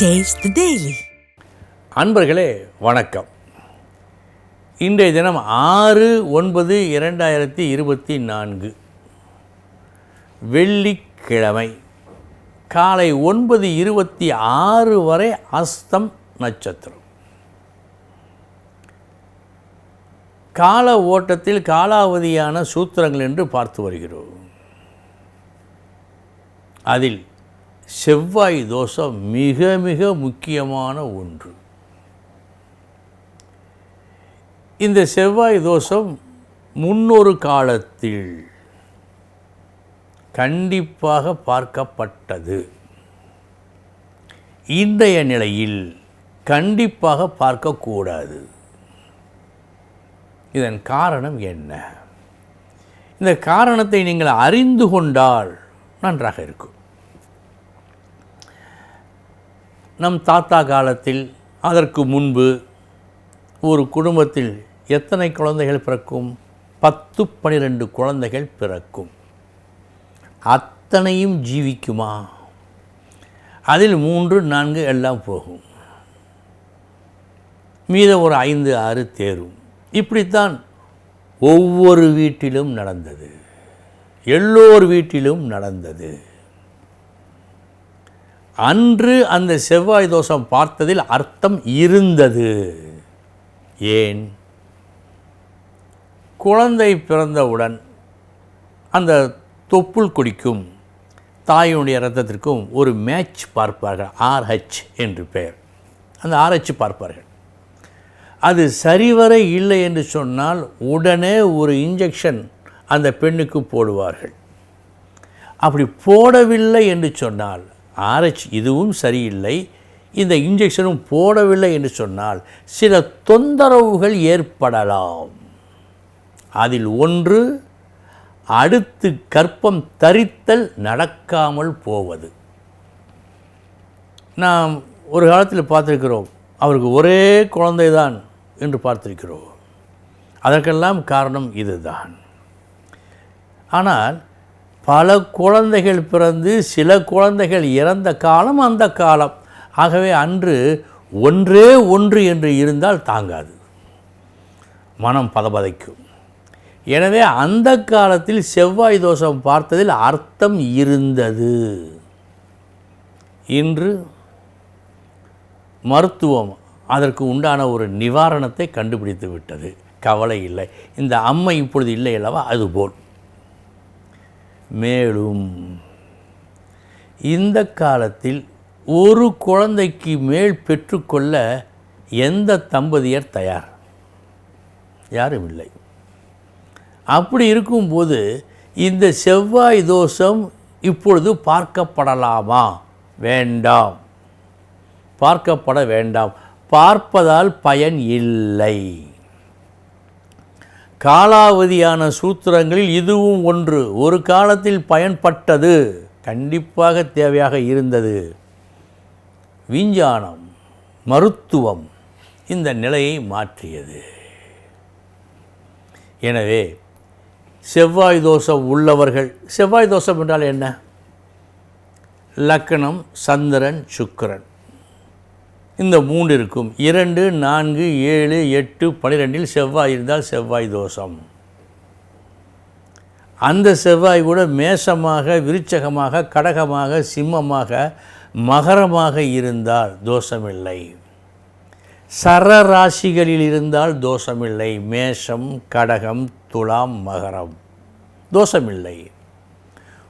Taste daily அன்பர்களே வணக்கம். இன்றைய தினம் ஆறு ஒன்பது இரண்டாயிரத்தி இருபத்தி நான்கு. வெள்ளிக்கிழமை. காலை ஒன்பது இருபத்தி ஆறு வரை அஸ்தம் நட்சத்திரம். கால ஓட்டத்தில் காலாவதியான சூத்திரங்கள் என்று பார்த்து வருகிறோம். அதில் செவ்வாய் தோஷம் மிக மிக முக்கியமான ஒன்று. இந்த செவ்வாய் தோஷம் முன்னொரு காலத்தில் கண்டிப்பாக பார்க்கப்பட்டது. இன்றைய நிலையில் கண்டிப்பாக பார்க்கக்கூடாது. இதன் காரணம் என்ன? இந்த காரணத்தை நீங்கள் அறிந்து கொண்டால் நன்றாக இருக்கும். நம் தாத்தா காலத்தில் அதற்கு முன்பு ஒரு குடும்பத்தில் எத்தனை குழந்தைகள் பிறக்கும்? பத்து பனிரெண்டு குழந்தைகள் பிறக்கும். அத்தனையும் ஜீவிக்குமா? அதில் மூன்று நான்கு எல்லாம் போகும். மீத ஒரு ஐந்து ஆறு தேரும். இப்படித்தான் ஒவ்வொரு வீட்டிலும் நடந்தது. எல்லோர் வீட்டிலும் நடந்தது. அன்று அந்த செவ்வாய் தோஷம் பார்த்ததில் அர்த்தம் இருந்தது. ஏன்? குழந்தை பிறந்தவுடன் அந்த தொப்புள் குடிக்கும் தாயினுடைய ரத்தத்திற்கும் ஒரு மேட்ச் பார்ப்பார்கள் ஆர்ஹெச் என்று பெயர். அந்த ஆர்ஹெச் பார்ப்பார்கள். அது சரிவர இல்லை என்று சொன்னால் உடனே ஒரு இன்ஜெக்ஷன் அந்த பெண்ணுக்கு போடுவார்கள். அப்படி போடவில்லை என்று சொன்னால் ஆராய்ச்சி இதுவும் சரியில்லை. இந்த இன்ஜெக்ஷனும் போடவில்லை என்று சொன்னால் சில தொந்தரவுகள் ஏற்படலாம். அதில் ஒன்று அடுத்து கற்பம் தரித்தல் நடக்காமல் போவது. நாம் ஒரு காலத்தில் பார்த்துருக்கிறோம் அவருக்கு ஒரே குழந்தை தான் என்று பார்த்திருக்கிறோம். அதற்கெல்லாம் காரணம் இதுதான். ஆனால் பல குழந்தைகள் பிறந்து சில குழந்தைகள் இறந்த காலம் அந்த காலம். ஆகவே அன்று ஒன்றே ஒன்று என்று இருந்தால் தாங்காது. மனம் பதபதைக்கும். எனவே அந்த காலத்தில் செவ்வாய் தோஷம் பார்த்ததில் அர்த்தம் இருந்தது. இன்று மருத்துவம் அதற்கு உண்டான ஒரு நிவாரணத்தை கண்டுபிடித்து விட்டது. கவலை இல்லை. இந்த அம்மை இப்பொழுது இல்லை அல்லவா? அதுபோல். மேலும் இந்த காலத்தில் ஒரு குழந்தைக்கு மேல் பெற்றுக்கொள்ள எந்த தம்பதியர் தயார்? யாரும் இல்லை. அப்படி இருக்கும்போது இந்த செவ்வாய் தோஷம் இப்பொழுது பார்க்கப்படலாமா? வேண்டாம். பார்க்கப்பட வேண்டாம். பார்ப்பதால் பயன் இல்லை. காலாவதியான சூத்திரங்களில் இதுவும் ஒன்று. ஒரு காலத்தில் பயன்பட்டது கண்டிப்பாக தேவையாக இருந்தது. விஞ்ஞானம் மருத்துவம் இந்த நிலையை மாற்றியது. எனவே செவ்வாய் தோஷம் உள்ளவர்கள் செவ்வாய் தோஷம் என்றால் என்ன? லக்கணம் சந்திரன் சுக்கிரன். இந்த மூன்று இருக்கும். இரண்டு நான்கு ஏழு எட்டு பன்னிரெண்டில் செவ்வாய் இருந்தால் செவ்வாய் தோஷம். அந்த செவ்வாய் கூட மேஷமாக விருச்சகமாக கடகமாக சிம்மமாக மகரமாக இருந்தால் தோஷமில்லை. சரராசிகளில் இருந்தால் தோஷமில்லை. மேஷம் கடகம் துலாம் மகரம். தோஷமில்லை.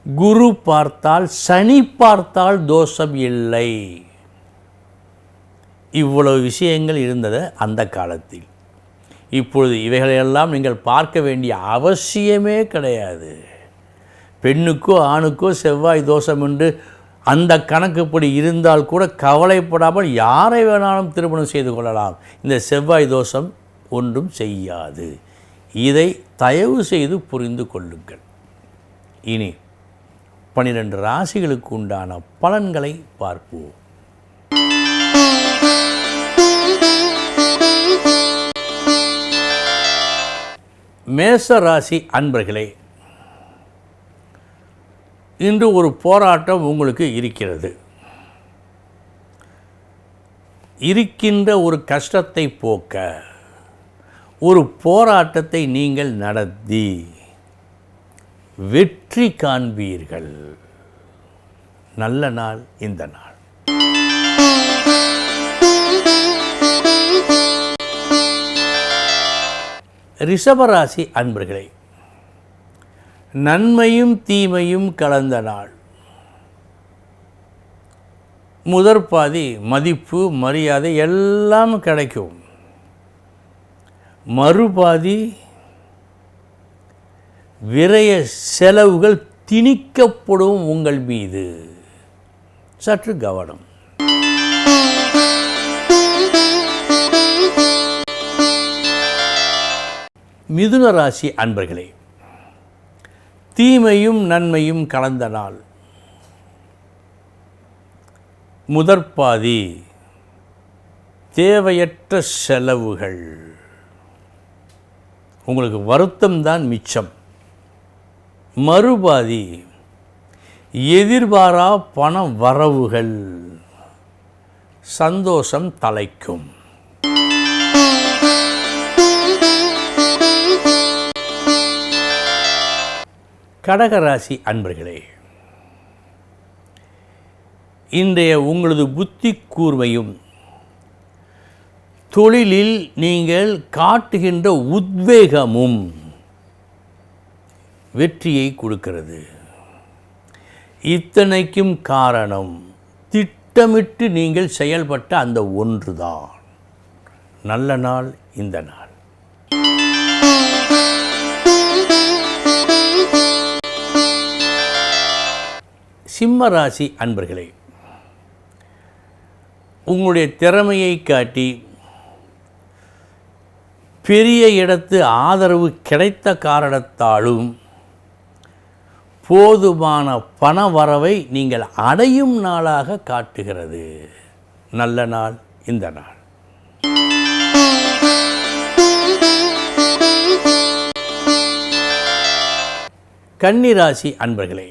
குரு பார்த்தால் சனி பார்த்தால் தோஷம் இல்லை. இவ்வளவு விஷயங்கள் இருந்தது அந்த காலத்தில். இப்பொழுது இவைகளையெல்லாம் நீங்கள் பார்க்க வேண்டிய அவசியமே கிடையாது. பெண்ணுக்கோ ஆணுக்கோ செவ்வாய் தோஷம் என்று அந்த கணக்குப்படி இருந்தால் கூட கவலைப்படாமல் யாரை வேணாலும் திருமணம் செய்து கொள்ளலாம். இந்த செவ்வாய் தோஷம் ஒன்றும் செய்யாது. இதை தயவு செய்து புரிந்து கொள்ளுங்கள். இனி பன்னிரெண்டு ராசிகளுக்கு உண்டான பலன்களை பார்ப்போம். மேச ராசி அன்பர்களே இன்று ஒரு போராட்டம் உங்களுக்கு இருக்கிறது. இருக்கின்ற ஒரு கஷ்டத்தை போக்க ஒரு போராட்டத்தை நீங்கள் நடத்தி வெற்றி காண்பீர்கள். நல்ல நாள் இந்த நாள். ரிஷபராசி அன்பர்களே நன்மையும் தீமையும் கலந்த நாள். முதற் பாதி மதிப்பு மரியாதை எல்லாம் கிடைக்கும். மறுபாதி விரைய செலவுகள் திணிக்கப்படும் உங்கள் மீது. சற்று கவனம். மிதுன ராசி அன்பர்களே தீமையும் நன்மையும் கலந்த நாள். முதற்பாதி தேவையற்ற செலவுகள். உங்களுக்கு வருத்தம்தான் மிச்சம். மறுபாதி எதிர்பாரா பண வரவுகள். சந்தோஷம் தலைக்கும். கடகராசி அன்பர்களே இன்றைய உங்களது புத்தி கூர்மையும் தொழிலில் நீங்கள் காட்டுகின்ற உத்வேகமும் வெற்றியை கொடுக்கிறது. இத்தனைக்கும் காரணம் திட்டமிட்டு நீங்கள் செயல்பட்ட அந்த ஒன்றுதான். நல்ல நாள் இந்த நாள். சிம்ம ராசி அன்பர்களே உங்களுடைய திறமையை காட்டி பெரிய இடத்து ஆதரவு கிடைத்த காரணத்தாலும் போதுமான பண வரவை நீங்கள் அடையும் நாளாக காட்டுகிறது. நல்ல நாள் இந்த நாள். கன்னிராசி அன்பர்களே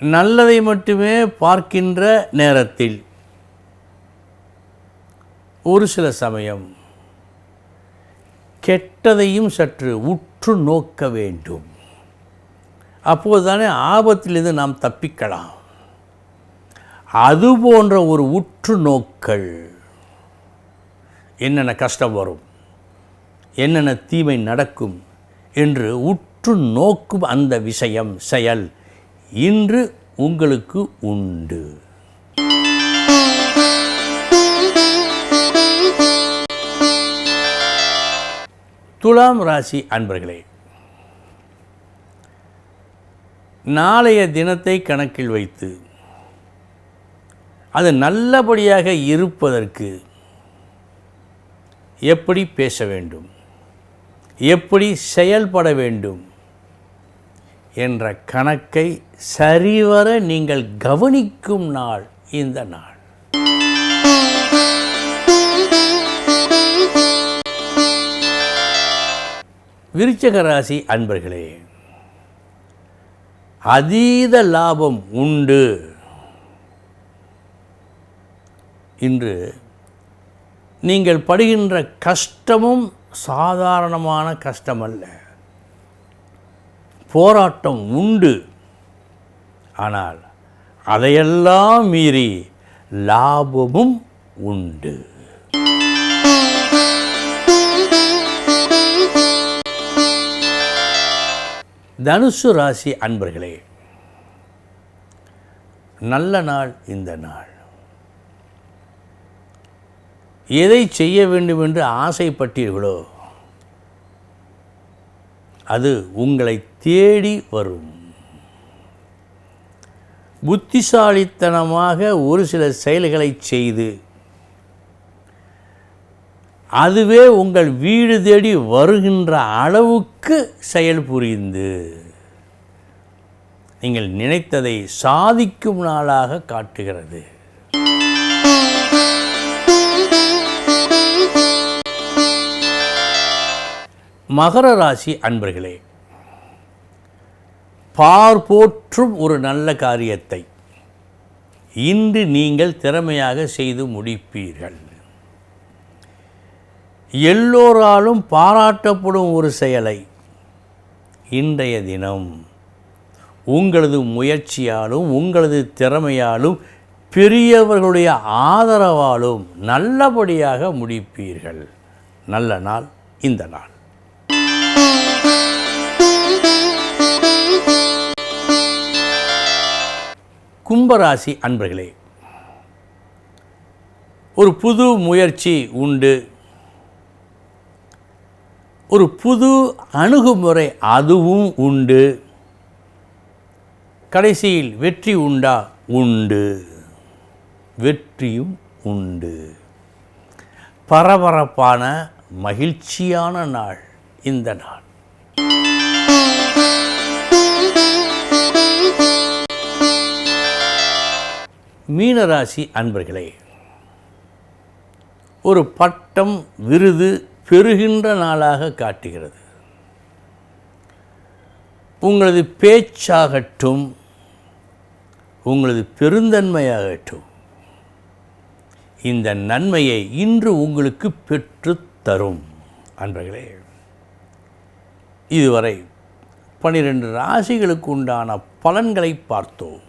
நல்லதை மட்டுமே பார்க்கின்ற நேரத்தில். ஒரு சில சமயம் கெட்டதையும் சற்று உற்று நோக்க வேண்டும். அப்போதுதானே ஆபத்திலிருந்து நாம் தப்பிக்கலாம். அது போன்ற ஒரு உற்று நோக்கல் என்னென்ன கஷ்டம் வரும்? என்னென்ன தீமை நடக்கும்? என்று உற்று நோக்கும் அந்த விஷயம் செயல். இன்று உங்களுக்கு உண்டு. துலாம் ராசி அன்பர்களே நாளைய தினத்தை கணக்கில் வைத்து அது நல்லபடியாக இருப்பதற்கு எப்படி பேச வேண்டும்? எப்படி செயல்பட வேண்டும்? என்ற கணக்கை சரிவர நீங்கள் கவனிக்கும் நாள் இந்த நாள். விருச்சக ராசி அன்பர்களே அதீத லாபம் உண்டு. இன்று நீங்கள் படுகின்ற கஷ்டமும் சாதாரணமான கஷ்டமல்ல. போராட்டம் உண்டு. ஆனால் அதையெல்லாம் மீறி லாபமும் உண்டு. தனுசு ராசி அன்பர்களே நல்ல நாள் இந்த நாள். எதை செய்ய வேண்டும் என்று ஆசைப்பட்டீர்களோ அது உங்களை தேடி வரும். புத்திசாலித்தனமாக ஒரு சில செயல்களை செய்து அதுவே உங்கள் வீடு தேடி வருகின்ற அளவுக்கு செயல் புரிந்து நீங்கள் நினைத்ததை சாதிக்கும் நாளாக காட்டுகிறது. மகர ராசி அன்பர்களே பார் போற்றும் ஒரு நல்ல காரியத்தை. இன்று நீங்கள் திறமையாக செய்து முடிப்பீர்கள். எல்லோராலும் பாராட்டப்படும் ஒரு செயலை. இன்றைய தினம் உங்களது முயற்சியாலும் உங்களது திறமையாலும் பெரியவர்களுடைய ஆதரவாலும் நல்லபடியாக முடிப்பீர்கள். நல்ல நாள் இந்த நாள். கும்பராசி அன்பர்களே ஒரு புது முயற்சி உண்டு. ஒரு புது அணுகுமுறை அதுவும் உண்டு. கடைசியில் வெற்றி உண்டா? உண்டு. வெற்றியும் உண்டு. பரபரப்பான மகிழ்ச்சியான நாள் இந்த நாள். மீனராசி அன்பர்களே ஒரு பட்டம் விருது பெறுகின்ற நாளாக காட்டுகிறது. உங்களது பேச்சாகட்டும் உங்களது பெருந்தன்மையாகட்டும் இந்த நன்மையை இன்று உங்களுக்கு பெற்று தரும் அன்பர்களே. இதுவரை பனிரெண்டு ராசிகளுக்கு உண்டான பலன்களை பார்த்தோம்.